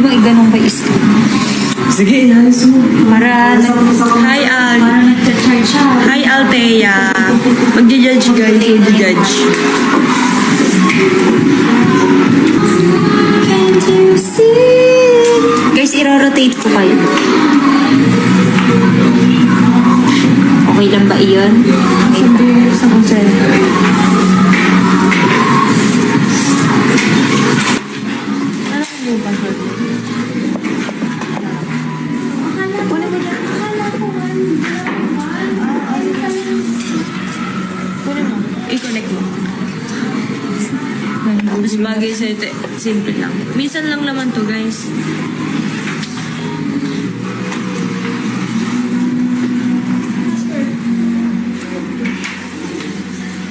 Pwede bang iganong ba screen? Sige, inalis mo. Para. Hi, Al. Para nag-charge siya. Hi, Althea. Magja-judge guys. Magja-judge. Guys, i-rotate ko kayo. Okay lang ba iyon? Okay Sa konsel. Bagay sa ito. Simple lang. Minsan lang naman to, guys.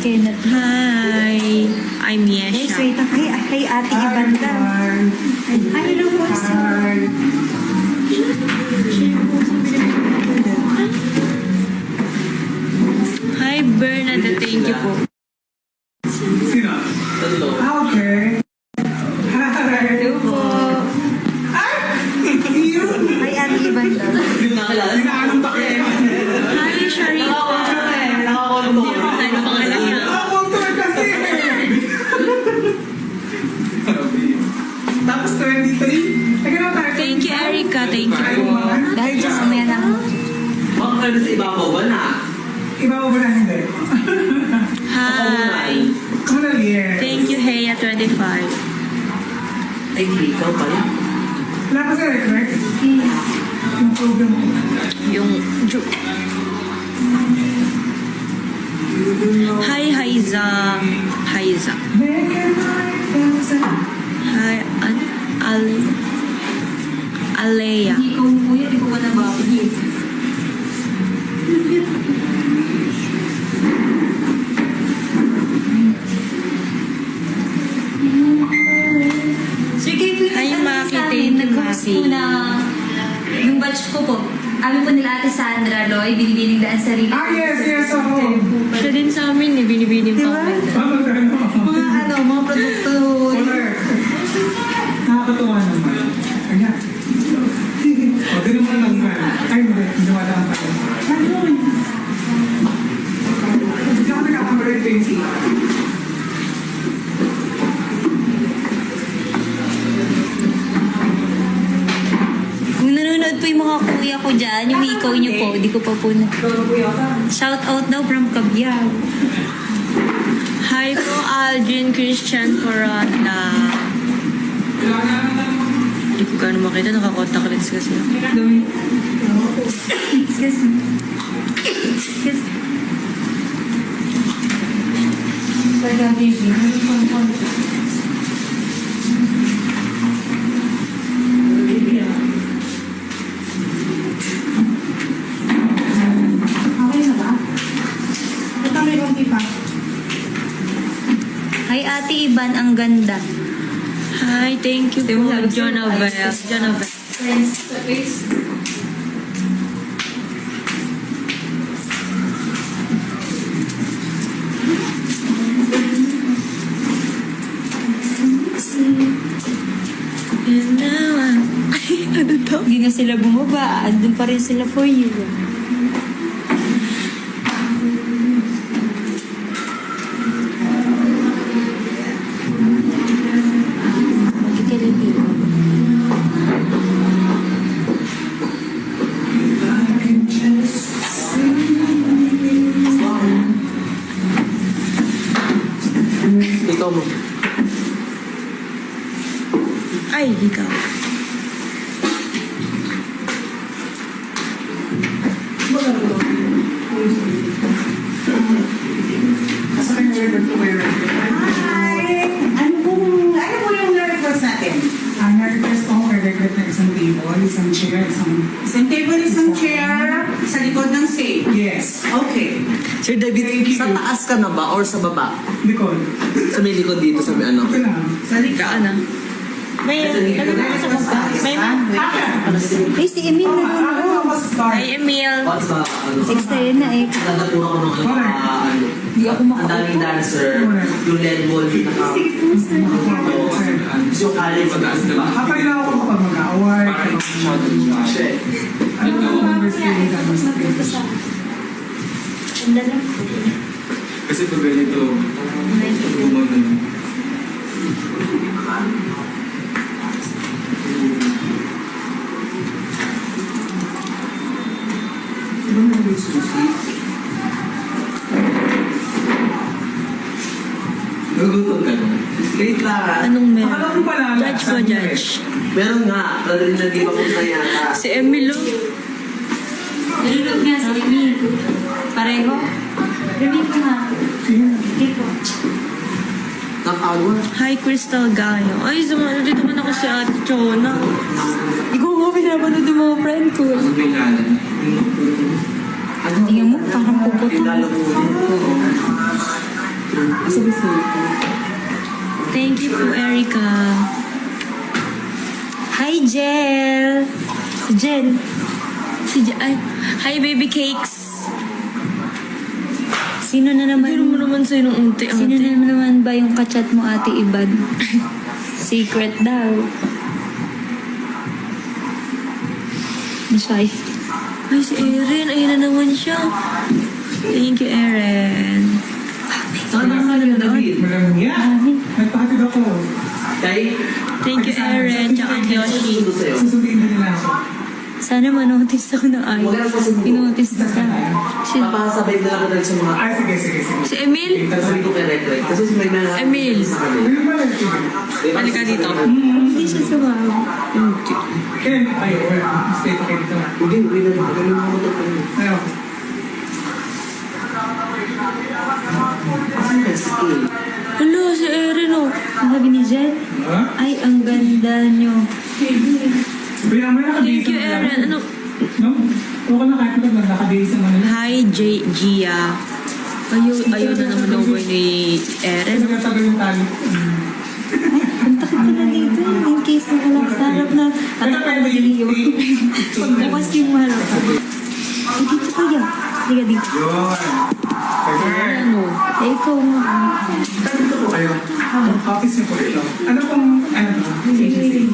Kenneth. Hi. I'm Hey, Yesha. Hey, hey, ate Ibanda. Ay, hello po. Hi, Bernadette. Thank you po. Sino? Ah, okay. Kayo sa ibabaw ba na? Iba mo ba na hindi? Hi. Ano yes. Thank you, Heya25. Ay, hindi. Ikaw pala. Wala ka sa record? Yung program mo. Yung... ju- Hi, Haiza. Haiza. Hi, an Ale... Hindi ko po yun. Hindi ko pa nababagay. Sige, po yung Hi, ano Maki. sa amin, Maki. po na yung batch ko po. Amin po nila ate Sandra Loy, binibining daan sa rin. Ah, yes, yes, ako. Siya din sa amin, eh. Binibining pa ako. Ah, magkano? Mga ano, mga produkto. Nakakatuwa naman. Ayan. O, ganun mo lang man. Ay, hindi. Hindi wala ang pala. Ayun. Hindi ako nagkakamali ito yung sila. Kung nanonood po yung mga ko dyan, yung ikaw niyo po, di ko pa po na. Shout out daw from Cabiao. Hi po, Algin Christian Corona. Hindi ko gano'n makita, nakakontact lens kasi. Excuse me. Excuse me. Talaga, baby. Okay na ba? Ito may konti pa. Hi, Iban, ang ganda. Hi, thank you po, Jonabel. Jonabel. And now I'm... Ay, ano to? Hindi na sila bumaba. Andun pa rin sila for you. Ay, ikaw. Hi! Ano pong, ano po yung na-request natin? Ang na-request ko kay record na isang table, isang chair, isang... Isang table, isang chair, sa likod ng safe. Yes. Okay. Sir David, Thank you. sa taas ka na ba or sa baba? Nicole. Sa may likod dito, sa may ano? Ito lang. Sa likod. Ano? May, ganun gusto ko pa. May, eh, si Emil na nanonood. Ay, Emil. 6 na eh. Nagkaturo ko nung ah, ano, Hindi ako makaupo. Ang daming dancer. Yung lead ball, yung naka... Yung kali mag-dance, diba? Kapag na ako kapag mag-away. Parang shot and josh eh. Ano ba? Ang dalang. Kasi pag ganito, gumagano. Ano mo yung susi? Nagugutom ka na. Lang ah. Anong meron? Akala ko pala, Judge mo, judge. Meron nga. Pero rin nag pa punta yata. Si Emil, oh. Nalulog nga si Emil. Pareho? Remi ko nga. Hindi ko. Nakagwa. Hi, Crystal Gayo. Ay, dito man ako si Ate Chona. Ikaw pinapanood yung mga friend ko. Tingnan mo, parang puputo. Kilala mo din. Asa ba sa Thank you po, Erica. Hi, Jel! Si Jel. Si J- ay, hi, baby cakes. Sino na naman? Pero mo naman sa'yo nung unti, Sino ate. na naman ba yung kachat mo, Ate Ibad? Secret daw. Shy. Ay, si Erin. Ayun na naman siya. Thank you, Erin. Saan ba sa David? Malamang yan. Nagpahatid ako. Kay? Thank you, Erin. Tsaka Yoshi. Susundin din nila ako. Sana manotice ako ng ay. Wala pa sa Pinotice na sa Si, Papasabay na lang ako sa mga... Ay, sige, sige, sige. si Emil. Sabi ko kay Rek Rek. Kasi may mga... Emil. Sa kanila. Halika dito. Hindi siya sumama. Kailan pa kayo? Stay pa kayo dito. ha? Hindi, uwi na lang. Magaling mo ito. Ano? Kasi nag-skill. Hello, si Erin, oh. Ang sabi ni Ha? ay, ang ganda nyo. Kaya may nakabihis Thank you, Erin. Ano? No? Okay na kahit na nakabihis ang ano. Hi, J Gia. Ayaw, ayaw na naman ako ni Erin. Ano yung tagal yung tali? Ang takot ko na dito. In case na wala sa harap na Ano atak ako diliyo. Bukas yung harap. Ay, dito kaya. Liga dito. Yun. Ano? Eh, ikaw po kayo. Office niyo po ito. Ano pong, ano to?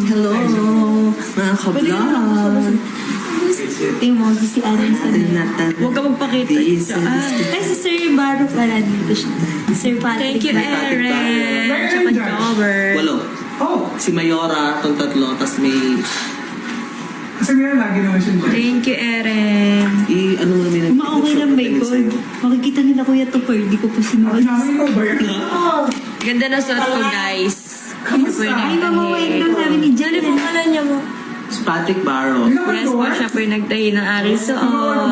Hello, mga ka-vlog. Tingnan mo, si Alan sa Huwag ka magpakita. Ah. Ay, si Sir Baro pala dito siya. Sir Patrick. Thank you, Baro. Erin. Tsaka Jobber. Walo. Oh, Si Mayora, itong tatlo, tapos may... kasi meron lagi naman siya dyan. Thank you, Erin. I, ano mo namin Kung okay lang ba ikaw? Makikita nila Kuya Tupper, di ko pa Ay, sinuot. namin ikaw ba? Ganda na suot ko, guys. Kamusta? Ay, mamawait lang sabi ni Jel. Ano pangalan niya mo? Si Patrick Barrow. Yes po, siya po yung nagtahi ng aking suot.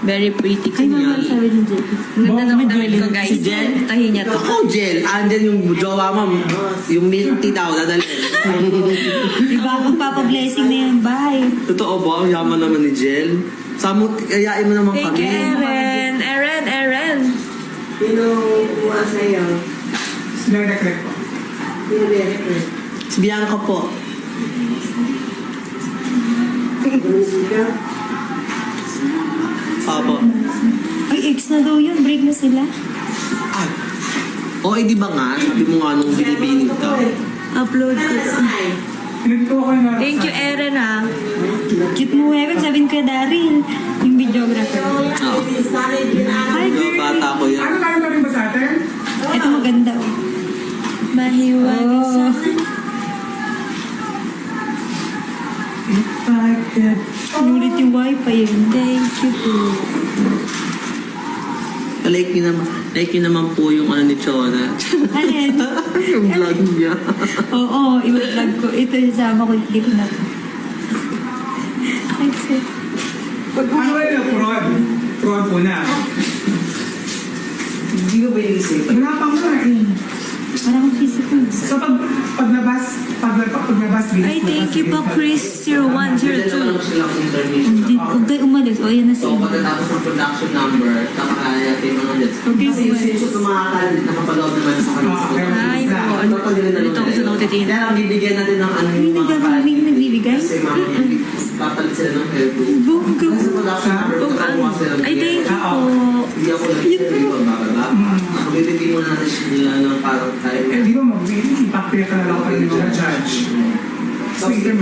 Very pretty ko. Ang ganda ng damit ko, guys. Si Jen? Tahi niya to. Ako, Jel. Andyan yung jowa mo. Yung milk tea daw, dadalhin. Di ba? Magpapablessing na yung bahay. Totoo ba? Ang yaman naman ni Jel. Samot, kayain mo naman Thank kami. you, Erin. Erin, Erin. Sino kumuha sa'yo? Sila rek-rek po. Sino meron? Si Bianca po. Papa. Ay, ex na daw yun. Break na sila. Ay. O, eh, di ba nga? Sabi mo nga nung binibining ka. Upload ko to. Thank you, Erin, ha. Cute mo, Evan. Sabihin ko Daryl. Yung videographer. Oo. Yung wifi yun. Thank you po. Like nyo naman, like nyo naman po yung ano ni Chona. Alin? yung vlog niya. Oo, i-vlog ko. Ito yung sama ko. Hindi ko na. Thanks, eh. Ano ba yung fraud? Fraud po na. Hindi ko ba yung isip? Wala pa nga eh. Parang physical. So pag paglabas, pag, paglabas, Ay, thank you po, Chris 0102. Dala lang sila ang information. Hindi, huwag tayo umalis. O, yan na So, siya. pagkatapos ng production number, kakaya yung mga jets. Okay, Kasi yung sinusot ng mga kalit, nakapalood naman sa kanila. Ah, okay. Hi po. Ano Dito ako sa nakatitingin. Kaya lang, bibigyan natin ng ano May yung mga nagagawa, may nagbibigay? Kasi mama, papalit sila ng hairdo. Bongga. Kasi sa production number, Kung kakakuha ano. sila ng Ay, thank you po. Hindi ako nag-hair, ikaw bababa. Magbibigay mo natin sila ng parang time. Eh, di ba mag-impact ka na lang ako ng judge? Never